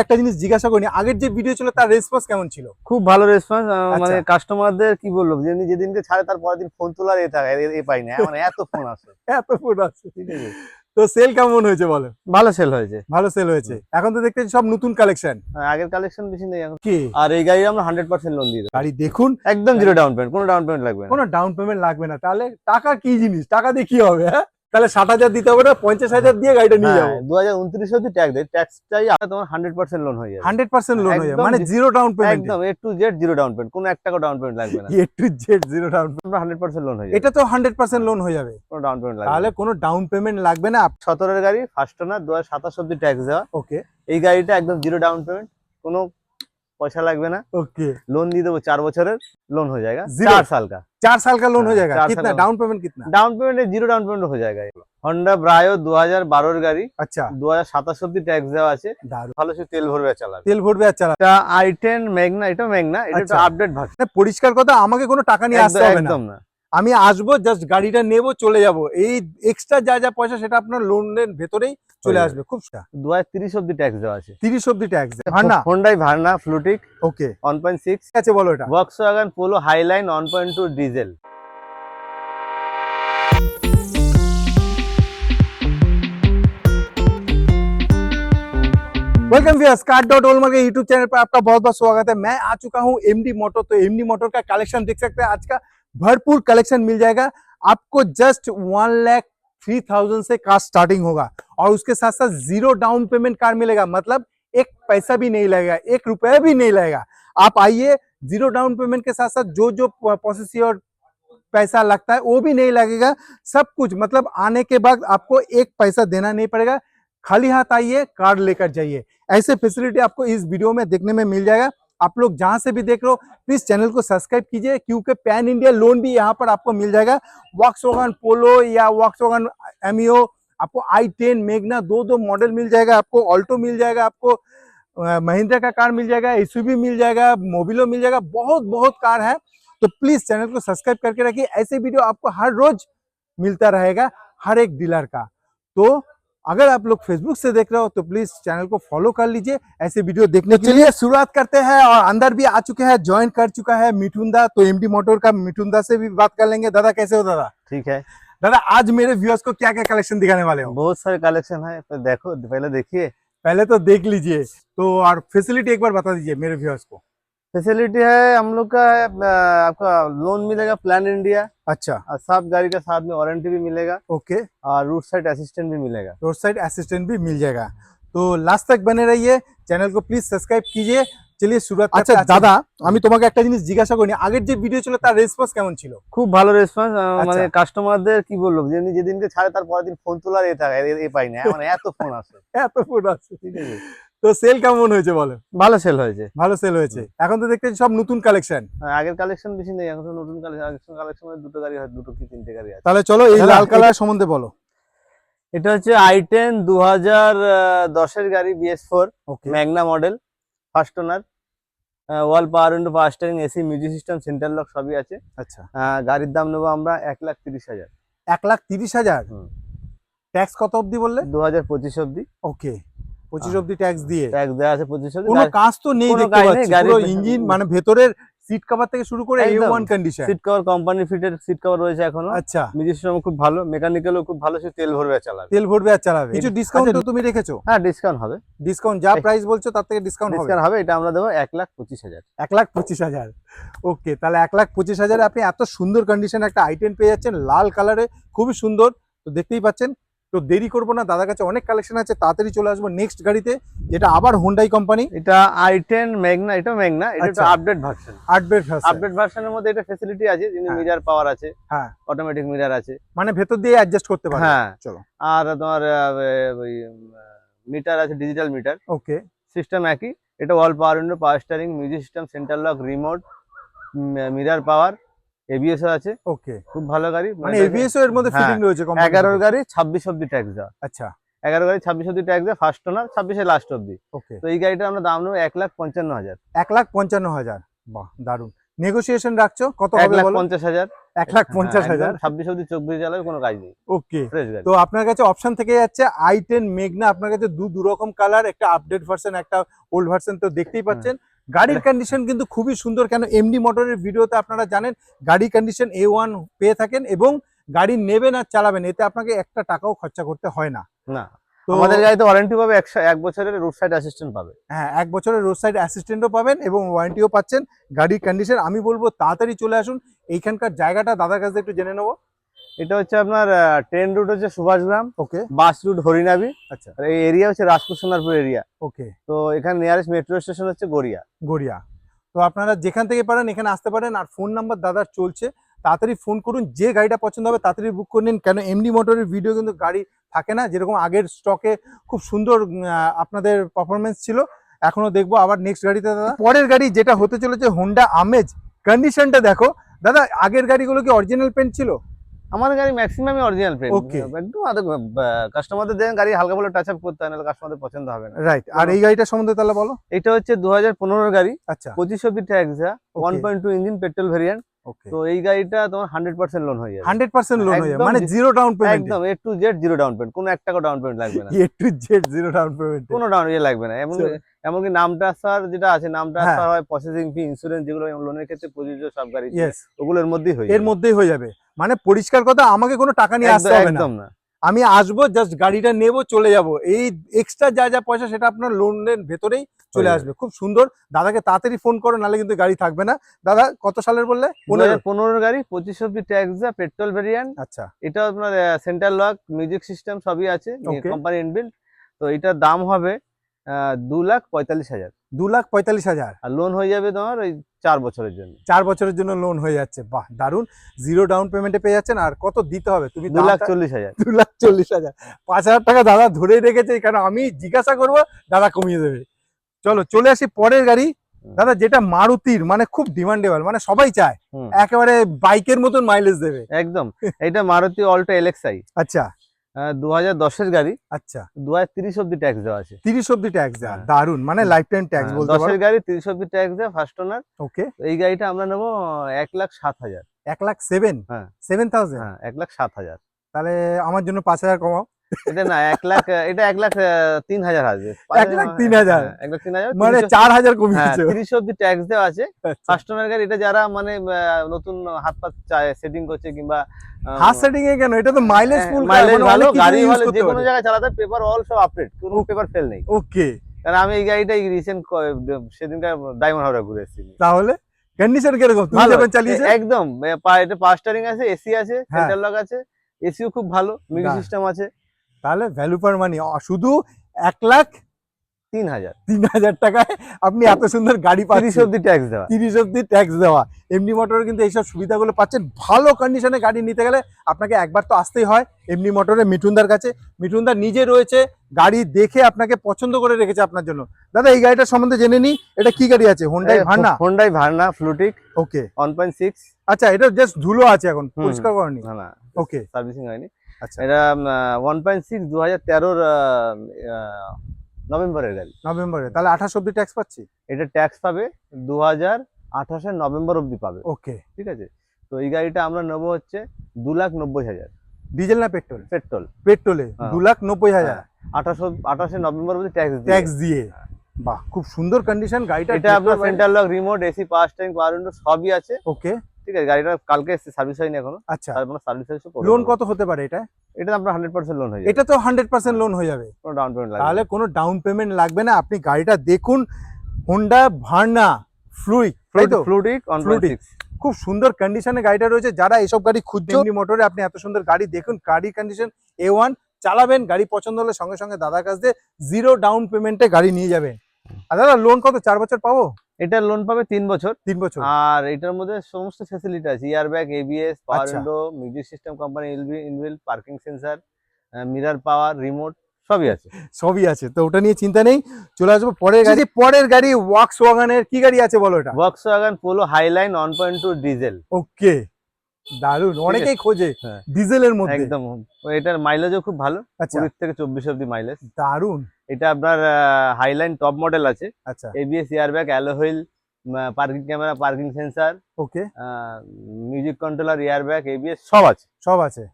একটা জিনিস জিজ্ঞাসা করিনি আগের যে ভিডিও ছিল তার রেসপন্স কেমন ছিল? খুব ভালো রেসপন্স মানে আচ্ছা। কাস্টমারদের কি বলল যেদিন যেদিনকে ছাড়ে তার পরের দিন ফোন তোলার এ থাকে এ- পাই না মানে এত ফোন আসে এত ফোন ঠিক আছে। তো সেল কেমন হয়েছে বলো ভালো সেল হয়েছে। ভালো সেল হয়েছে। এখন তো দেখতে সব নতুন কালেকশন হ্যাঁ, আগের কালেকশন বেশি নেই এখন। কি? আর এই গাড়ি আমরা হান্ড্রেড পার্সেন্ট লোন দিয়ে গাড়ি দেখুন। একদম জিরো ডাউন পেমেন্ট কোনো ডাউন পেমেন্ট লাগবে কোনো ডাউন পেমেন্ট লাগবে না। তাহলে টাকা কি জিনিস? টাকা দিয়ে কি হবে হ্যাঁ? তাহলে ষাট হাজার দিতে হবে না পঞ্চাশ হাজার দিয়ে গাড়িটা নিয়ে যাব। দু হাজার উনত্রিশ অব্দি ট্যাক্স দেয়। ট্যাক্স চাই আর তোমার হান্ড্রেড পার্সেন্ট লোন হয়ে যাবে। হান্ড্রেড পার্সেন্ট লোন হয়ে যাবে মানে জিরো ডাউন পেমেন্ট একদম A to Z zero down payment কোনো এক টাকা ডাউন পেমেন্ট লাগবে না। A to Z zero down payment hundred percent loan হয়ে যাবে। এটা তো হান্ড্রেড পার্সেন্ট লোন হয়ে যাবে। কোনো ডাউন পেমেন্ট লাগবে তাহলে কোনো ডাউন পেমেন্ট লাগবে না। সতেরোর গাড়ি ফার্স্ট ওনার দু হাজার সাতাশ অব্দি ট্যাক্স দেওয়া। ওকে এই গাড়িটা একদম জিরো ডাউন পেমেন্ট কোনো পয়সা লাগবে না। ওকে লোন দিয়ে দেবো চার বছরের লোন হয়ে যায় চার সাল কা চার সাল কা লোন लोन हो जाएगा down payment zero down payment হয়ে যায় হন্ডা ব্রায়ো দু হাজার বারোর গাড়ি। আচ্ছা। দু হাজার সাতাশ অব্দি ট্যাক্স দেওয়া আছে। ভালো সে তেল ভরবে চালা তেল ভরবে চালা এটা আই টেন মেঘনা এটা মেঘনা এটা আচ্ছা। আপডেট ভাগ মানে পরিষ্কার কথা আমাকে কোনো টাকা নিয়ে আসতে হবে একদম না। আমি আসব জাস্ট গাড়িটা নেব চলে যাব। এই এক্সট্রা যা যা পয়সা সেটা আপনার লোনের ভেতরেই চলে হয়ে আসবে খুব দু হাজার তিরিশ অব্দি ট্যাক্স দেওয়া আছে তিরিশ অব্দি tax Vanda Hyundai Verna fluidic okay one point six ঠিক আছে বলো এটা Volkswagen Polo Highline one point two diesel welcome viewers car dot ओलमर के यूट्यूब चैनल पर आपका बहुत बहुत स्वागत है मैं आ चुका हूं एमडी मोटर तो एमडी मोटर का कलेक्शन देख सकते हैं आज का भरपूर कलेक्शन मिल जाएगा आपको just one lakh three thousand से कार स्टार्टिंग होगा और उसके साथ साथ ज़ीरो डाउन पेमेंट कार मिलेगा। मतलब एक पैसा भी नहीं लगेगा, एक रुपया भी नहीं लगेगा। आप आइए, ज़ीरो डाउन पेमेंट के साथ साथ जो जो प्रोसेस और पैसा लगता है, वो भी नहीं लगेगा। सब कुछ मतलब आने के बाद आपको एक पैसा देना नहीं पड़ेगा। खाली हाथ आइए, कार्ड लेकर जाइए। ऐसे फैसिलिटी आपको इस वीडियो में देखने में मिल जाएगा। आप लोग जहाँ से भी देख रहे हो प्लीज़ चैनल को सब्सक्राइब कीजिए, क्योंकि पैन इंडिया लोन भी यहाँ पर आपको मिल जाएगा। वॉक्सवैगन पोलो या वॉक्सवैगन एमियो आपको आई टेन मेघना दो दो मॉडल मिल जाएगा, आपको ऑल्टो मिल जाएगा, आपको महिंद्रा का कार मिल जाएगा एसयूवी मिल जाएगा मोबिलो मिल जाएगा, बहुत बहुत कार है। तो प्लीज़ चैनल को सब्सक्राइब करके रखिए, ऐसे वीडियो आपको हर रोज मिलता रहेगा, हर एक डीलर का। तो अगर आप लोग फेसबुक से देख रहे हो तो प्लीज़ चैनल को फॉलो कर लीजिए, ऐसे वीडियो देखने के लिए। शुरुआत करते हैं और अंदर भी आ चुके हैं ज्वाइन कर चुका है मिठुंदा तो एमडी मोटर का मिठुंदा से भी बात कर लेंगे। दादा, कैसे हो दादा? ठीक है। दादा आज मेरे व्यूअर्स को क्या क्या कलेक्शन दिखाने वाले हो? बहुत सारे कलेक्शन है तो देखो पहले देखिए। पहले तो देख लीजिए। तो और फैसिलिटी एक बार बता दीजिए मेरे व्यूअर्स को। फैसिलिटी है हम लोग का है, आपका लोन मिलेगा प्लान इंडिया अच्छा। और साफ़ गाड़ी का साथ में वारंटी भी मिलेगा। ओके और रोड साइड असिस्टेंट भी मिलेगा। रोड साइड असिस्टेंट भी मिल जाएगा। तो लास्ट तक बने रहिए চ্যানেল को প্লিজ সাবস্ক্রাইব कीजिए চলিয়ে শুরুয়াত আচ্ছা দাদা আমি তোমাকে একটা জিনিস জিজ্ঞাসা করিনি আগের যে ভিডিও ছিল তার রেসপন্স কেমন ছিল খুব ভালো রেসপন্স মানে আচ্ছা। কাস্টমারদের কি বলবো যেদিন যেদিনকে ছাড়ে তার পরের দিন ফোন তোলার এ থাকে এ- এ পাই না মানে এত ফোন আসে এত ফোন আছে ঠিক আছে তো সেল কেমন হয়েছে বলো ভালো সেল হয়েছে ভালো সেল হয়েছে এখন তো দেখতে পাচ্ছি সব নতুন কালেকশন আর আগের কালেকশন বেশি নেই এখন তো নতুন কালেকশন আগের কালেকশন দুটো গাড়ি হয় দুটো কি তিনটে গাড়ি আছে তাহলে চলো এই দাদা, লাল কালার সম্বন্ধে বলো এটা হচ্ছে আই টেন দু হাজার দশের গাড়ি BS four Magna model first owner all power window power steering AC music system centre lock সবই আছে। আচ্ছা। গাড়ির দাম নেব আমরা এক লাখ তিরিশ হাজার। এক লাখ তিরিশ হাজার? ট্যাক্স কত অবধি বললে? দু হাজার পঁচিশ অব্দি ওকে পঁচিশ। অবধি ট্যাক্স দিয়ে। ট্যাক্স দেওয়া আছে পঁচিশ অব্দি কোনো কাজ তো নেই কোনো দেখতে পাচ্ছি। গাড়ির পুরো ইঞ্জিন মানে ভেতরের সিট কভার থেকে শুরু করে A. One condition seat cover company ফিটের সিট কভার রয়েছে এখনও। আচ্ছা। মিউজিক সিস্টেম খুব ভালো মেকানিক্যালও খুব ভালো সে তেল ভরবে চালাবে। তেল ভরবে আর চালাবে। কিছু ডিসকাউন্ট আচ্ছা, তুমি রেখেছো? হ্যাঁ ডিসকাউন্ট হবে। ডিসকাউন্ট যা প্রাইস বলছো তার থেকে ডিসকাউন্ট হবে। ডিসকাউন্ট হবে এটা আমরা দেবো এক লাখ পঁচিশ হাজার। এক লাখ পঁচিশ হাজার। ওকে তাহলে এক লাখ পঁচিশ হাজারে আপনি এত সুন্দর কন্ডিশন একটা আইটেম পেয়ে যাচ্ছেন লাল কালারে খুবই সুন্দর। তো দেখতেই পাচ্ছেন তো দেরি করব না দাদার কাছে অনেক কালেকশন আছে তাড়াতাড়ি চলে আসব নেক্সট গাড়িতে যেটা আবার হোন্ডাই কোম্পানি এটা আই টেন মেঘনা এটা মেঘনা এটা। আপডেট ভার্সন আপডেট বেড আপডেট ভার্সনের মধ্যে এটা ফেসিলিটি আছে যিনি হ্যাঁ। মিরার পাওয়ার আছে হ্যাঁ। অটোমেটিক মিরার আছে। মানে ভেতর দিয়ে অ্যাডজাস্ট করতে পারবে। হ্যাঁ। চলো। আর তোমার মিটার আছে ডিজিটাল মিটার ওকে সিস্টেম একই এটা all power window power steering music system centre lock remote mirror power ABS আছে। ওকে। খুব ভালো গাড়ি। মানে এবিএস এর মধ্যে হ্যাঁ, ফিটিং রয়েছে company এগারোর। গাড়ি ছাব্বিশ অব্দি ট্যাক্স দেওয়া। আচ্ছা। এগারো গাড়ি ছাব্বিশ অব্দি ট্যাক্স দেওয়া ফার্স্ট ওনার ছাব্বিশে লাস্ট অব্দি। ওকে। তো এই গাড়িটা আমরা দাম নেব এক লাখ পঞ্চান্ন হাজার। এক লাখ পঞ্চান্ন হাজার। বাহ দারুণ নেগোসিয়েশন রাখছো? কত এক হবে লাখ বলো? পঞ্চাশ হাজার। এক লাখ পঞ্চাশ হাজার। ছাব্বিশ অব্দি চব্বিশ চালাবে কোনো কাজ নেই। ওকে। তো আপনার কাছে অপশন থেকে যাচ্ছে আই টেন মেঘনা আপনার কাছে দু দু রকম কালার একটা আপডেট ভার্সন একটা ওল্ড ভার্সন তো দেখতেই পাচ্ছেন। গাড়ির কন্ডিশন কিন্তু খুবই সুন্দর কেন এমডি মোটরের ভিডিওতে আপনারা জানেন গাড়ি কন্ডিশন এ ওয়ান পেয়ে থাকেন এবং গাড়ি নেবেন আর চালাবেন এতে আপনাকে একটা টাকাও খরচা করতে হয় না। না আমাদের গাড়িতে ওয়ারেন্টি পাবে একশো এক বছরের রোড সাইড অ্যাসিস্ট্যান্ট পাবে। হ্যাঁ এক বছরের রোড সাইড অ্যাসিস্ট্যান্টও পাবেন এবং ওয়ারেন্টিও পাচ্ছেন। গাড়ির কন্ডিশন আমি বলব তাড়াতাড়ি চলে আসুন এইখানকার জায়গাটা দাদার কাছে একটু জেনে নেব। এটা হচ্ছে আপনার ট্রেন রুট হচ্ছে সুভাষগ্রাম ওকে বাস রুট হরিনাবি। আচ্ছা। আর এই এরিয়া হচ্ছে রাজপুর সোনারপুর এরিয়া ওকে তো এখানে নিয়ারেস্ট মেট্রো স্টেশন হচ্ছে গড়িয়া। গড়িয়া। তো আপনারা যেখান থেকে পারেন এখানে আসতে পারেন। আর ফোন নাম্বার দাদার চলছে। তাড়াতাড়ি ফোন করুন। যে গাড়িটা পছন্দ হবে তাড়াতাড়ি বুক করে নিন। কেন এমডি মোটরের ভিডিও কিন্তু গাড়ি থাকে না। যেরকম আগের স্টকে খুব সুন্দর আপনাদের পারফরমেন্স ছিল। এখনও দেখব আবার নেক্সট গাড়িতে দাদা। পরের গাড়ি যেটা হতে চলেছে হোন্ডা আমেজ কন্ডিশনটা দেখো। দাদা আগের গাড়িগুলো কি অরিজিনাল পেন্ট ছিল? আমাদের গাড়ি ম্যাক্সিমামই অরিজিনাল পেন Okay. একদম কাস্টমারদের দেন গাড়ি হালকা বলে টাচ আপ করতে হয় নাহলে কাস্টমারদের পছন্দ হবে না। রাইট আর এই গাড়িটা সম্বন্ধে তাহলে বলো? এটা হচ্ছে দু হাজার পনেরোর গাড়ি। আচ্ছা। পঁচিশ অব্দি ট্যাক্সা one point two engine petrol variant okay তো এই গাড়িটা তোমার হান্ড্রেড পার্সেন্ট লোন হয়ে যাবে। হান্ড্রেড পার্সেন্ট লোন হয়ে যাবে মানে জিরো ডাউন পেমেন্ট একদম A to Z zero down payment কোনো এক টাকা ডাউন পেমেন্ট লাগবে না। A to Z zero down payment কোনো ডাউন ইয়ে লাগবে না এমন এমনকি নাম ট্রান্সফার যেটা আছে নাম হ্যাঁ। ট্রান্সফার হয় প্রসেসিং ফি ইন্স্যুরেন্স যেগুলো লোনের ক্ষেত্রে প্রযোজ্য সব গাড়ি ওগুলোর মধ্যেই হয়ে এর মধ্যেই হয়ে যাবে। মানে পরিষ্কার কথা আমাকে কোনো টাকা নিয়ে আসতে হবে না। একদম না। আমি আসব জাস্ট গাড়িটা নেব চলে যাব। এই এক্সট্রা যা যা পয়সা সেটা আপনার লোনের ভেতরেই চলে আসবে। খুব সুন্দর। দাদাকে তাড়াতাড়ি ফোন করো নাহলে কিন্তু গাড়ি থাকবে না। দাদা কত সালের বললে? দু পনেরো গাড়ি পঁচিশ অব্দি ট্যাক্স পেট্রোল ভেরিয়েন্ট আচ্ছা। এটা আপনার সেন্ট্রাল লক মিউজিক সিস্টেম সবই আছে. কোম্পানি ইনবিল্ড তো এটার দাম হবে দু লাখ পঁয়তাল্লিশ হাজার। দু লাখ পঁয়তাল্লিশ হাজার? আর লোন হয়ে যাবে তোমার ওই চার বছরের জন্য। চার বছরের জন্য লোন হয়ে যাচ্ছে। বাহ দারুণ জিরো ডাউন পেমেন্টে পেয়ে যাচ্ছেন। আর কত দিতে হবে? তুমি দু লাখ চল্লিশ হাজার। দু লাখ চল্লিশ হাজার। পাঁচ হাজার টাকা দাদা ধরেই রেখেছে কারণ আমি জিজ্ঞাসা করব দাদা কমিয়ে দেবে। চলো চলে আসি পরের গাড়ি। দাদা যেটা মারুতির মানে খুব ডিমান্ডেবল মানে সবাই চায়। একেবারে বাইকের মতন মাইলেজ দেবে। একদম। এটা মারুতি অল্টো এলেক্সাই আচ্ছা। দু হাজার দশের গাড়ি। আচ্ছা। দু হাজার তিরিশ অব্দি ট্যাক্স দেওয়া আছে। তিরিশ অব্দি ট্যাক্স দেওয়া। হ্যাঁ। দারুণ মানে লাইফ টাইম ট্যাক্স বলতে দশের গাড়ি তিরিশ অব্দি ট্যাক্স দেয় ফার্স্ট ওনার ওকে এই গাড়িটা আমরা নেব এক লাখ সাত হাজার। এক লাখ সেভেন হ্যাঁ। সেভেন থাউজেন্ড হ্যাঁ এক লাখ সাত হাজার। তাহলে আমার জন্য পাঁচ হাজার কমাও। এটা না এক লাখ এটা এক লাখ তিন হাজার আসবে। এক লাখ তিন হাজার? হ্যাঁ, এক লাখ তিন হাজার। মানে চার হাজার হ্যাঁ কমিয়েছো তিরিশ অব্দি ট্যাক্স দেওয়া আছে। আচ্ছা। ফার্স্ট গাড়ি এটা যারা মানে নতুন হাত পাত সেটিং করছে কিংবা হাত সেটিং এ কেন? এটা তো মাইলেজ হ্যাঁ, ফুল mileage ভালো গাড়ি ভালো যে কোনো জায়গায় চালাতে পেপার অল সব আপডেট কোনো পেপার ফেল নেই। ওকে কারণ আমি এই গাড়িটা রিসেন্ট সেদিনকার ডায়মন্ড হাওড়া ঘুরে এসেছি। তাহলে? কন্ডিশন কীরকম? তুমি যখন চালিয়েছো? একদম পা- এটা পাওয়ার স্টারিং আছে এসি আছে হ্যাঁ। সেন্টার লক আছে এসিও খুব ভালো মিউজিক সিস্টেম আছে। তাহলে ভ্যালু পার মানি শুধু এক লাখ তিন হাজার। তিন হাজার টাকায় আপনি এত সুন্দর গাড়ি তিরিশ অব্দি ট্যাক্স দেওয়া। তিরিশ অব্দি ট্যাক্স দেওয়া। এমনি মোটরে কিন্তু এইসব সুবিধাগুলো পাচ্ছেন। ভালো কন্ডিশনে গাড়ি নিতে গেলে আপনাকে একবার তো আসতেই হয়। এমনি মোটরে মিঠুনদার কাছে। মিঠুনদার নিজে রয়েছে গাড়ি দেখে আপনাকে পছন্দ করে রেখেছে আপনার জন্য। দাদা এই গাড়িটার সম্বন্ধে জেনে নিই। এটা কি গাড়ি আছে? Hyundai Verna Hyundai Verna Fluidic okay one point six আচ্ছা এটা জাস্ট ধুলো আছে এখন। পরিষ্কার করেনি। না না ওকে সার্ভিসিং হয়নি। এটা ওয়ান পয়েন্ট সিক্স দু হাজার তেরোর নভেম্বরের গাড়ি। নভেম্বরে তাহলে আঠাশ অব্দি ট্যাক্স পাচ্ছি? এটা ট্যাক্স পাবে দু হাজার আঠাশের নভেম্বর অব্দি পাবে। ওকে। ঠিক আছে? তো এই গাড়িটা আমরা নেব হচ্ছে দু লাখ নব্বই হাজার। ডিজেল না পেট্রোল? পেট্রোল। পেট্রোলে? হ্যাঁ। দু লাখ নব্বই হাজার? আঠাশো আঠাশে নভেম্বর অব্দি ট্যাক্স ট্যাক্স দিয়ে। বাহ খুব সুন্দর কন্ডিশন গাড়িটা এটা আপনার centre lock remote AC power steering power window সবই আছে। ওকে। ঠিক আছে গাড়িটা কালকে সার্ভিস হয়নি এখনও। আচ্ছা। তারপর সার্ভিস হয়েছে লোন কত হতে পারে এটা? এটা আপনার হান্ড্রেড পার্সেন্ট লোন হয়ে যাবে। এটা তো হান্ড্রেড পার্সেন্ট লোন হয়ে যাবে। কোনো ডাউন পেমেন্ট তাহলে কোনো ডাউন পেমেন্ট লাগবে না। আপনি গাড়িটা দেখুন Honda Verna Fluidic on Flutic। খুব সুন্দর কন্ডিশনে গাড়িটা রয়েছে। যারা এইসব গাড়ি খুঁজছেন মোটরে আপনি এত সুন্দর গাড়ি দেখুন গাড়ি কন্ডিশন এ ওয়ান চালাবেন গাড়ি পছন্দ হলে সঙ্গে সঙ্গে দাদার কাছ দিয়ে জিরো ডাউন পেমেন্টে গাড়ি নিয়ে যাবেন আর দাদা লোন কত? চার বছর পাবো? এটার লোন পাবে তিন বছর। তিন বছর। আর এটার মধ্যে সমস্ত ফ্যাসিলিটি আছে ইয়ার ব্যাগ এবিএস পাওয়ার আচ্ছা। Window music system company ইলবি inbuilt parking sensor mirror power remote সবই আছে। সবই আছে। তো ওটা নিয়ে চিন্তা নেই চলে আসব পরের গাড়ি। পরের গাড়ি ওয়াক্স ওয়াগানের কি গাড়ি আছে বলো এটা? Volkswagen Polo Highline one point two diesel okay দারুণ অনেকেই খোঁজে হ্যাঁ। ডিজেলের মধ্যে। একদম। এটার মাইলেজও খুব ভালো। আচ্ছা। কুড়ি থেকে চব্বিশ অব্দি মাইলেজ দারুণ এটা আপনার হাইলাইন টপ মডেল আছে। আচ্ছা। ABS air bag alloy wheel parking camera parking sensor okay. Music controller airbag ABS সব আছে। সব আছে।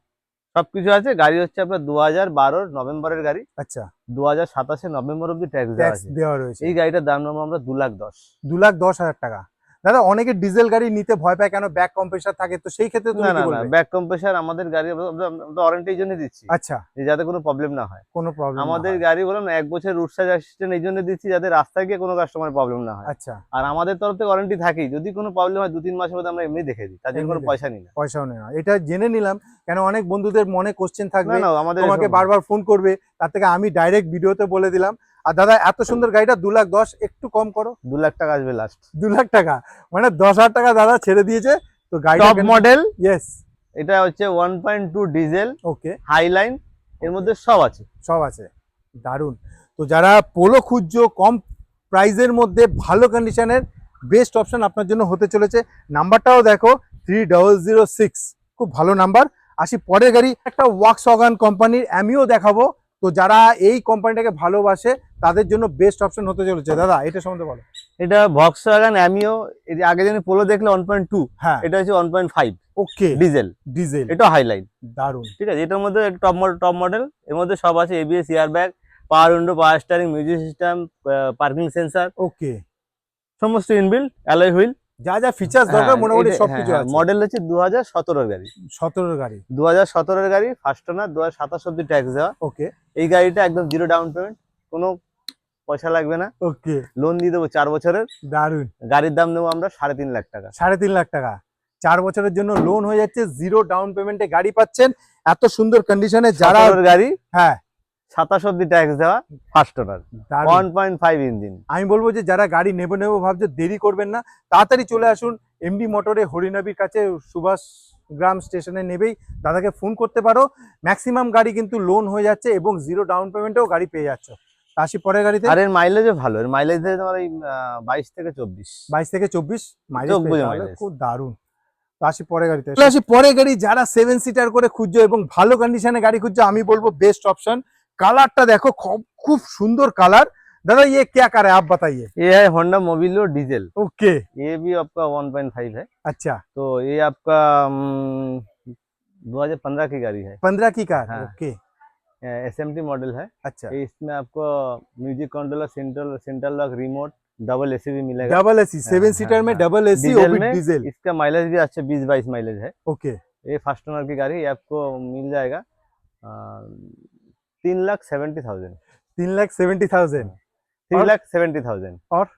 সবকিছু আছে। গাড়ি হচ্ছে আপনার দু হাজার বারোর নভেম্বরের গাড়ি। আচ্ছা। দু হাজার সাতাশে নভেম্বর অব্দি ট্যাক্স দেওয়া আছে। এই গাড়িটার দাম নেব আমরা দু লাখ দশ। দু লাখ দশ হাজার টাকা। দাদা অনেকে ডিজেল গাড়ি নিতে ভয় পায় কেন? ব্যাক কম্প্রেসার থাকে তো সেই ক্ষেত্রে না না ব্যাক কম্প্রেসার আমাদের গাড়ি আমরা ওয়ারেন্টির জন্য দিচ্ছি। আচ্ছা। যে যাতে কোনো প্রবলেম না হয়। কোনো প্রবলেম আমাদের গাড়ি বললাম না এক বছর রুট সাইজ অ্যাসিস্ট্যান্ট এই জন্য দিচ্ছি যাতে রাস্তায় গিয়ে কোনো কাস্টমার প্রবলেম না হয়। আচ্ছা। আর আমাদের তরফ থেকে ওয়ারেন্টি থাকেই। যদি কোনো প্রবলেম হয় দু তিন মাসের মধ্যে আমরা এমনি দেখে দিই। তার জন্য কোনো পয়সা নিই না। পয়সাও নেই না। এটা জেনে নিলাম কেন অনেক বন্ধুদের মনে কোশ্চেন থাকবে। না আমাদের তোমাকে বারবার ফোন করবে তার থেকে আমি ডাইরেক্ট ভিডিওতে বলে দিলাম। আর দাদা এত সুন্দর গাড়িটা দু লাখ দশ একটু কম করো। দু লাখ টাকা আসবে লাস্ট দু লাখ টাকা। মানে দশ হাজার টাকা দাদা ছেড়ে দিয়েছে তো টপ মডেল ইয়েস এটা হচ্ছে one point two diesel okay Highline এর মধ্যে সব আছে। সব আছে। দারুণ। তো যারা পোলো খুঁজছো কম প্রাইজের মধ্যে ভালো কন্ডিশনের বেস্ট অপশান আপনার জন্য হতে চলেছে। নাম্বারটাও দেখো থ্রি ডবল জিরো সিক্স খুব ভালো নাম্বার আসি পরের গাড়ি একটা ওয়াক্স অগান কোম্পানির অ্যামিও দেখাবো। তো যারা এই কোম্পানিটাকে ভালোবাসে তাদের জন্য বেস্ট অপশন হতে চলেছে। দাদা এটা সম্বন্ধে বলো। এটা ভক্স ওয়াগান অ্যামিও আগে যেন পোলো দেখলে ওয়ান পয়েন্ট টু হ্যাঁ। এটা হচ্ছে one point five okay. Diesel diesel এটা হাইলাইন দারুণ। ঠিক আছে এটার মধ্যে টপ মডেল টপ মডেল এর মধ্যে সব আছে ABS air bag power window power steering music system parking sensor okay. সমস্ত ইনবিল্ড অ্যালয় হুইল যা যা ফিচার্স দরকার মোটামুটি সবকিছু আছে। মডেল হচ্ছে দু হাজার সতেরোর গাড়ি। সতেরোর গাড়ি। দু হাজার সতেরোর গাড়ি ফার্স্ট ওনার দু হাজার সাতাশ অব্দি ট্যাক্স দেওয়া। ওকে এই গাড়িটা একদম জিরো ডাউন পেমেন্ট কোনো পয়সা লাগবে না। ওকে লোন দিয়ে দেবো চার বছরের। দারুণ। গাড়ির দাম নেব আমরা সাড়ে তিন লাখ টাকা। সাড়ে তিন লাখ টাকা। চার বছরের জন্য লোন হয়ে যাচ্ছে জিরো ডাউন পেমেন্টে গাড়ি পাচ্ছেন। এত সুন্দর কন্ডিশনে যারা যারা গাড়ি। হ্যাঁ। সাতাশ অব্দি ট্যাক্স দেওয়া first owner. One point five engine আমি বলব যে যারা গাড়ি নেব নেব ভাবছে দেরি করবেন না। তাড়াতাড়ি চলে আসুন এমডি মোটরে হরিনাবির কাছে সুভাষ গ্রাম স্টেশনে নেবেই। দাদাকে ফোন করতে পারো। ম্যাক্সিমাম গাড়ি কিন্তু লোন হয়ে যাচ্ছে এবং জিরো ডাউন পেমেন্টেও গাড়ি পেয়ে যাচ্ছ। আসি পরের গাড়িতে। আর এর মাইলেজও ভালো। এর মাইলেজ দেয় তোমার এই বাইশ থেকে চব্বিশ। বাইশ থেকে চব্বিশ মাইলেজ খুব দারুণ। আসি পরে গাড়িতে। আসি পরে গাড়ি যারা সেভেন সিটার করে খুঁজছো এবং ভালো কন্ডিশনে গাড়ি খুঁজছো আমি বলব বেস্ট অপশন कलर टा देखो खूब सुंदर कलर दादा ये क्या कार है आप बताइए ये है होंडा मोबिलो डीजल ओके ये भी आपका 1.5 है अच्छा तो ये आपका 2015 की गाड़ी है। 15 की कार हाँ। Okay. S M T model है। अच्छा। इसमें आपको music controller central central lock remote double AC भी मिलेगा। डबल एसी सेवन सीटर में डबल एसी डीजल इसका माइलेज भी अच्छा बीस बाईस माइलेज है। ओके। ये फ़र्स्ट ओनर की गाड़ी आपको मिल जाएगा। तीन लाख सेवेंटी थाउज़ेंड। तीन lakh seventy thousand. Three lakh seventy thousand. और?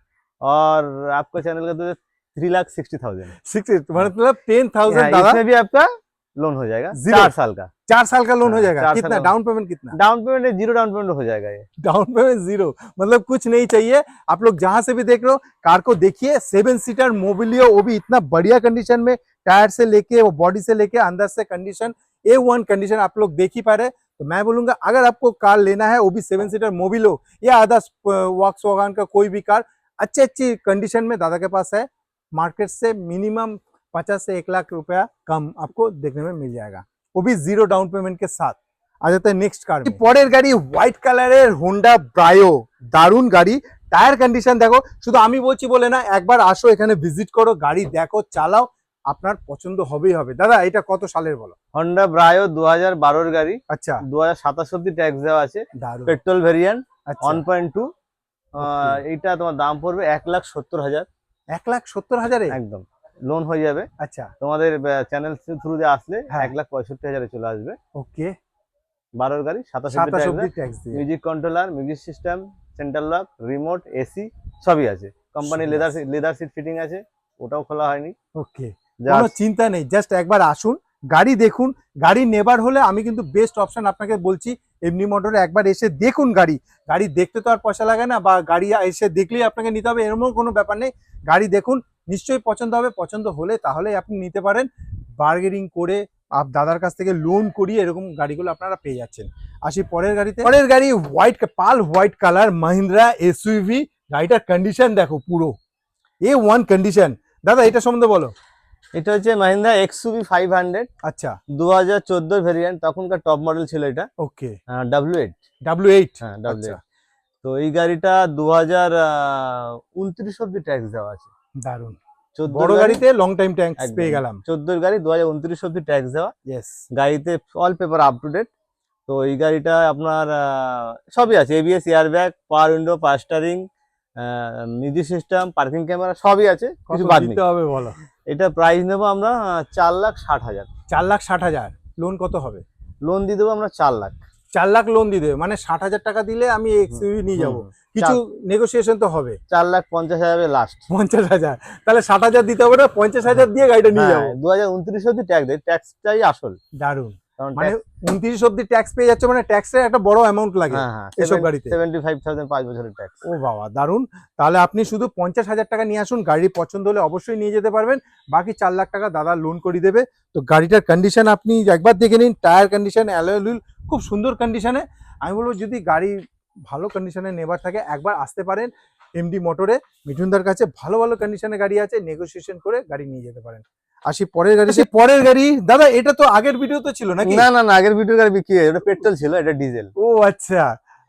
और आपका चैनल का तो three lakh sixty thousand. Six मतलब टेन थाउज़ेंड इसमें भी आपका लोन हो जाएगा। चार साल का। चार साल का लोन हो हाँ, जाएगा। कितना? डाउन पेमेंट कितना? Down payment zero down payment हो जाएगा ये। डाउन पेमेंट ज़ीरो मतलब कुछ नहीं चाहिए। आप लोग जहाँ से भी देख रहे हो कार को देखिए। सेवन सीटर मोबिलियो वो भी इतना बढ़िया कंडीशन में टायर से लेके वो बॉडी से लेके अंदर से कंडीशन ए वन कंडीशन आप लोग देख ही पा रहे हैं। तो मैं बोलूंगा अगर आपको कार लेना है वो भी सेवन सीटर मोबिलो या अदर्स वॉक्स वॉगन का कोई भी कार अच्छी अच्छी कंडीशन में दादा के पास है मार्केट से मिनिमम पचास से एक लाख रुपया कम आपको देखने में मिल जाएगा वो भी जीरो डाउन पेमेंट के साथ आ जाता है नेक्स्ट कार में পরের গাড়ি হোয়াইট কালারের হোন্ডা ব্রায়ো দারুণ গাড়ি টায়ার কন্ডিশন দেখো শুধু আমি বলছি বলে না একবার আসো এখানে ভিজিট করো গাড়ি দেখো চালাও আপনার পছন্দ হবেই হবে। দাদা এটা কত সালের বলো? হন্ডা ব্রায়ো দু হাজার বারোর গাড়ি। আচ্ছা। দু হাজার সাতাশ অব্দি ট্যাক্স দেওয়া আছে। Petrol variant one point two. এইটা তোমার দাম পড়বে এক লাখ সত্তর হাজার। এক লাখ সত্তর হাজারে? একদম। লোন হয়ে যাবে। আচ্ছা। তোমাদের চ্যানেল থ্রু দিয়ে আসলে হ্যাঁ। এক লাখ পঁয়ষট্টি হাজারে চলে আসবে। ওকে বারোর গাড়ি সাতাশ music controller music system centre lock remote AC সবই আছে। কোম্পানি সবই লেদার লেদার সিট ফিটিং আছে। ওটাও খোলা হয়নি। ওকে কোনো চিন্তা নেই জাস্ট একবার আসুন গাড়ি দেখুন গাড়ি নেবার হলে আমি কিন্তু বেস্ট অপশন আপনাকে বলছি এমনি মোটরে একবার এসে দেখুন গাড়ি। গাড়ি দেখতে তো আর পয়সা লাগে না বা গাড়ি এসে দেখলেই আপনাকে নিতে হবে এরকম কোনো ব্যাপার নেই। গাড়ি দেখুন নিশ্চয়ই পছন্দ হবে পছন্দ হলে তাহলে আপনি নিতে পারেন। বার্গেনিং করে আপ দাদার কাছ থেকে লোন করিয়ে এরকম গাড়িগুলো আপনারা পেয়ে যাচ্ছেন। আসি পরের গাড়িতে। পরের গাড়ি white pearl white colour Mahindra SUV গাড়িটার কন্ডিশন দেখো পুরো। এ ওয়ান কন্ডিশন দাদা এটা সম্বন্ধে বলো। এটা হচ্ছে মাহিন্দ্রা এক্সুবি ফাইভ হান্ড্রেড আচ্ছা। দু হাজার চোদ্দোর ভেরিয়েন্ট তখনকার টপ মডেল ছিল এটা। Okay. W eight W eight হ্যাঁ ডাব্লিউ আচ্ছা। তো এই গাড়িটা দু হাজার উনত্রিশ অব্দি ট্যাক্স দেওয়া আছে। দারুণ চোদ্দ বড় গাড়িতে লং টাইম ট্যাঙ্ক পেয়ে গেলাম। চোদ্দোর গাড়ি দু হাজার উনত্রিশ অব্দি ট্যাক্স দেওয়া। ইয়েস গাড়িতে all paper up to date তো এই গাড়িটা আপনার সবই আছে। ABS air bag power window power steering music system parking camera সবই আছে। কিছু বাদ দিতে হবে বলো? এটা প্রাইস নেব আমরা চার লাখ ষাট হাজার। চার লাখ ষাট হাজার। লোন কত হবে? লোন দিয়ে দেবো আমরা চার লাখ। চার লাখ লোন দিয়ে দেবে। মানে ষাট হাজার টাকা দিলে আমি এক্সইউভি নিয়ে যাব। কিছু নেগোসিয়েশন তো হবে। চার লাখ পঞ্চাশ হাজার লাস্ট পঞ্চাশ হাজার। তাহলে ষাট হাজার দিতে হবে না পঞ্চাশ হাজার দিয়ে গাড়িটা নিয়ে যাব। দু হাজার উনত্রিশ অব্দি ট্যাক্স দেয়। ট্যাক্সটাই আসল। দারুণ কারণ মানে ট্যাক্স পেয়ে যাচ্ছে মানে ট্যাক্সের একটা বড় অ্যামাউন্ট লাগে হ্যাঁ এসব গাড়িতে। থাউজেন্ড পাঁচ বছরের ট্যাক্স ও বাবা দারুণ তাহলে আপনি শুধু পঞ্চাশ হাজার টাকা নিয়ে আসুন গাড়ি পছন্দ হলে অবশ্যই নিয়ে যেতে পারবেন। বাকি চার লাখ টাকা দাদা লোন করে দেবে। তো গাড়িটার কন্ডিশন আপনি একবার দেখে নিন টায়ার কন্ডিশন অ্যালোয় খুব সুন্দর কন্ডিশনে আমি বলব যদি গাড়ি ভালো কন্ডিশনে নেবার থাকে একবার আসতে পারেন এমডি মোটরে মিঠুনদার কাছে ভালো ভালো কন্ডিশনে গাড়ি আছে নেগোসিয়েশন করে গাড়ি নিয়ে যেতে পারেন। আসি পরের গাড়ি সে পরের গাড়ি দাদা এটা তো আগের ভিডিও তো ছিল নাকি? না না না আগের ভিডিও গাড়ি বিক্রি হয়েছে এটা পেট্রোল ছিল এটা ডিজেল ও আচ্ছা।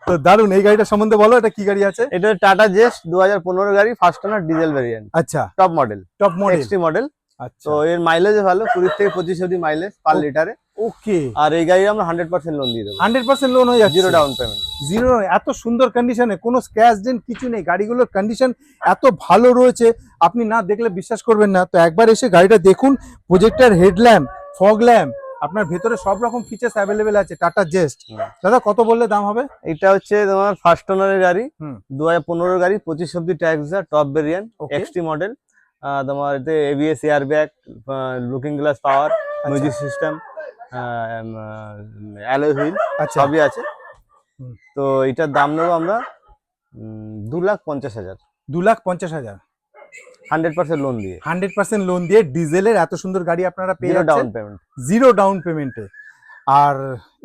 তো দারুণ এই গাড়িটা সম্বন্ধে বলো এটা কি গাড়ি আছে? এটা টাটা জেস দু হাজার পনেরো গাড়ি ফার্স্ট ওনার ডিজেল ভ্যারিয়েন্ট আচ্ছা। Top model top model model আচ্ছা। তো এর মাইলেজ ভালো কুড়ি থেকে পঁচিশ অব্দি মাইলেজ পার লিটারে ওকে আর এই গাড়ি আমরা হান্ড্রেড পার্সেন্ট লোন দিয়ে দেবো। হান্ড্রেড পার্সেন্ট লোন হয়ে যাচ্ছে। জিরো ডাউন পেমেন্ট জিরো এত সুন্দর কন্ডিশনে কোনো স্ক্র্যাচ ডেন্ট কিছু নেই। গাড়িগুলোর কন্ডিশন এত ভালো রয়েছে আপনি না দেখলে বিশ্বাস করবেন না। তো একবার এসে গাড়িটা দেখুন প্রজেক্টার হেডল্যাম্প ফগ ল্যাম্প আপনার ভেতরে সব রকম ফিচার্স অ্যাভেলেবেল আছে টাটা জেস্ট দাদা কত বললে দাম হবে? এটা হচ্ছে তোমার ফার্স্ট ওনারের গাড়ি দু হাজার পনেরো গাড়ি পঁচিশ অব্দি tax top variant XT model তোমার এতে ABS air bag looking glass power music system alloy wheel আচ্ছা। সবই আছে। তো এটার দাম নেব আমরা দু লাখ পঞ্চাশ হাজার। দু লাখ পঞ্চাশ হাজার। হান্ড্রেড পার্সেন্ট লোন দিয়ে। হান্ড্রেড পার্সেন্ট লোন দিয়ে ডিজেলের এত সুন্দর গাড়ি আপনারা পেয়ে ডাউন পেমেন্ট জিরো ডাউন পেমেন্টে আর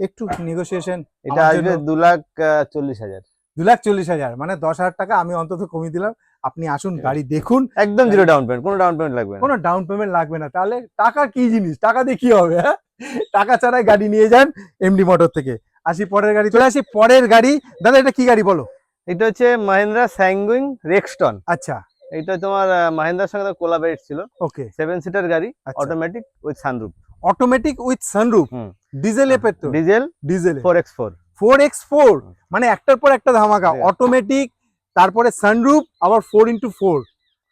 একটু নেগোসিয়েশন এটা আসবে দু লাখ চল্লিশ হাজার। দু লাখ চল্লিশ হাজার মানে দশ হাজার টাকা আমি অন্তত কমিয়ে দিলাম। আপনি আসুন গাড়ি দেখুন। একদম জিরো ডাউন পেমেন্ট কোনো ডাউন পেমেন্ট লাগবে না। কোনো ডাউন পেমেন্ট লাগবে না। তাহলে টাকা কি জিনিস? টাকা দিয়ে কি হবে হ্যাঁ? টাকা ছাড়াই গাড়ি নিয়ে যান এমডি মোটর থেকে। আসি পরের গাড়ি চলে আসি পরের গাড়ি। দাদা এটা কি গাড়ি বলো? এটা হচ্ছে মাহিন্দ্রা স্যাঙ্গুইং রেক্সটন আচ্ছা। এটা তোমার মাহিন্দ্রার সঙ্গে কোলাবারেট ছিল। ওকে। সেভেন সিটার গাড়ি automatic with sunroof automatic with sunroof diesel এপের তো diesel diesel four X four four X four মানে একটার পর একটা ধামাকা। অটোমেটিক তারপরে সানরুফ আবার ফোর ইন্টু ফোর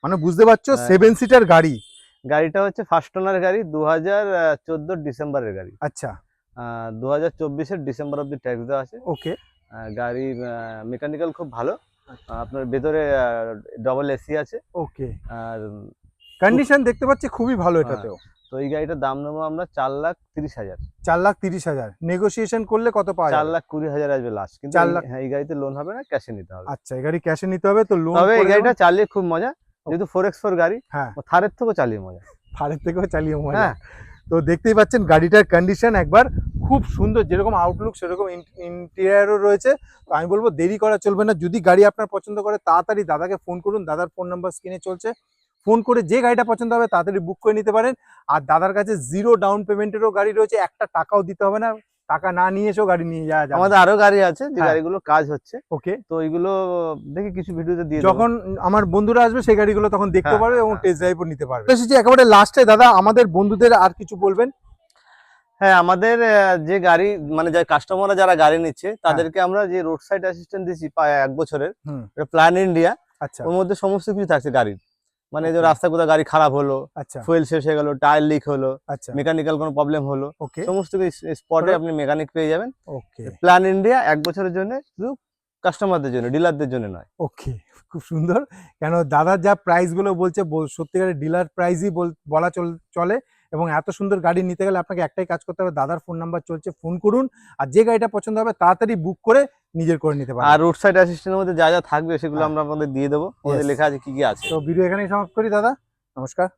মানে বুঝতে পারছ? হ্যাঁ। সেভেন সিটার গাড়ি। গাড়িটা হচ্ছে ফার্স্ট ওনার গাড়ি দু হাজার চোদ্দ ডিসেম্বরের গাড়ি। আচ্ছা। দু হাজার চব্বিশের ডিসেম্বর অব্দি ট্যাক্স দেওয়া আছে। ওকে। গাড়ির মেকানিক্যাল খুব ভালো। আপনার ভেতরে ডবল এসি আছে। ওকে। আর কন্ডিশন দেখতে পাচ্ছি খুবই ভালো হ্যাঁ। এটাতেও তো এই গাড়িটার দাম নেব আমরা চার লাখ তিরিশ হাজার। চার লাখ তিরিশ হাজার। নেগোসিয়েশন করলে কত পাওয়া চার লাখ কুড়ি হাজার আসবে লাস্ট কিন্তু চার এই- লাখ- হ্যাঁ, এই গাড়িতে লোন হবে না ক্যাশে নিতে হবে। আচ্ছা এই গাড়ি ক্যাশে নিতে হবে তো লোন তবে এই গাড়িটা চালিয়ে খুব মজা। যেহেতু ফোর এক্স ফোর গাড়ি হ্যাঁ। থারের থেকেও চালিয়ে মজা। ফাড়ের থেকেও চালিয়ে মজা। হ্যাঁ। তো দেখতেই পাচ্ছেন গাড়িটার কন্ডিশন একবার খুব সুন্দর যেরকম আউটলুক সেরকম ইন্টেরিয়ারও রয়েছে। তো আমি বলব দেরি করা চলবে না। যদি গাড়ি আপনার পছন্দ করে তাড়াতাড়ি দাদাকে ফোন করুন। দাদার ফোন নাম্বার স্ক্রিনে চলছে। ফোন করে যে গাড়িটা পছন্দ হবে তাড়াতাড়ি বুক করে নিতে পারেন। আর দাদার কাছে জিরো ডাউন পেমেন্টেরও গাড়ি রয়েছে। একটা টাকাও দিতে হবে না। টাকা না নিয়ে এসেও গাড়ি নিয়ে যাওয়া যাবে আমাদের আরও গাড়ি আছে যে হ্যাঁ। গাড়িগুলো কাজ হচ্ছে। ওকে। তো ওইগুলো দেখে কিছু ভিডিওতে দিয়ে যখন আমার বন্ধুরা আসবে সেই গাড়িগুলো তখন দেখতে হ্যাঁ, পারবে এবং হ্যাঁ। টেস্ট ড্রাইভও নিতে পারবে। এসেছি একেবারে লাস্টে দাদা আমাদের বন্ধুদের আর কিছু বলবেন? হ্যাঁ আমাদের যে গাড়ি মানে যে কাস্টমাররা যারা গাড়ি নিচ্ছে তাদেরকে আমরা যে রোড সাইড অ্যাসিস্ট্যান্ট দিচ্ছি প্রায় এক বছরের। প্ল্যান ইন্ডিয়া আচ্ছা। ওর মধ্যে সমস্ত কিছু থাকছে গাড়ির। মানে যে রাস্তা কোথাও গাড়ি খারাপ হলো আচ্ছা। ফুয়েল শেষ হয়ে গেলো টায়ার লিক হলো আচ্ছা। মেকানিক্যাল কোনো প্রবলেম হলো ওকে সমস্ত কিছু স্পটে আপনি মেকানিক পেয়ে যাবেন। ওকে প্ল্যান ইন্ডিয়া এক বছরের জন্য শুধু কাস্টমারদের জন্য ডিলারদের জন্য নয়। ওকে খুব সুন্দর। কেন দাদার যা প্রাইসগুলো বলছে বল- সত্যিকারের ডিলার প্রাইসই বলা চল- চলে। এবং এত সুন্দর গাড়ি নিতে গেলে আপনাকে একটাই কাজ করতে হবে দাদার ফোন নাম্বার চলছে ফোন করুন। আর যে গাড়িটা পছন্দ হবে তাড়াতাড়ি বুক করে নিজের করে নিতে আর পারেন রোড সাইড অ্যাসিস্ট্যান্টের মধ্যে যা যা থাকবে সেগুলো হ্যাঁ। আমরা আপনাদের দিয়ে দেবো। লেখা আছে কি কি আছে। তো ভিডিও এখানেই সমাপ্ত করি দাদা। নমস্কার।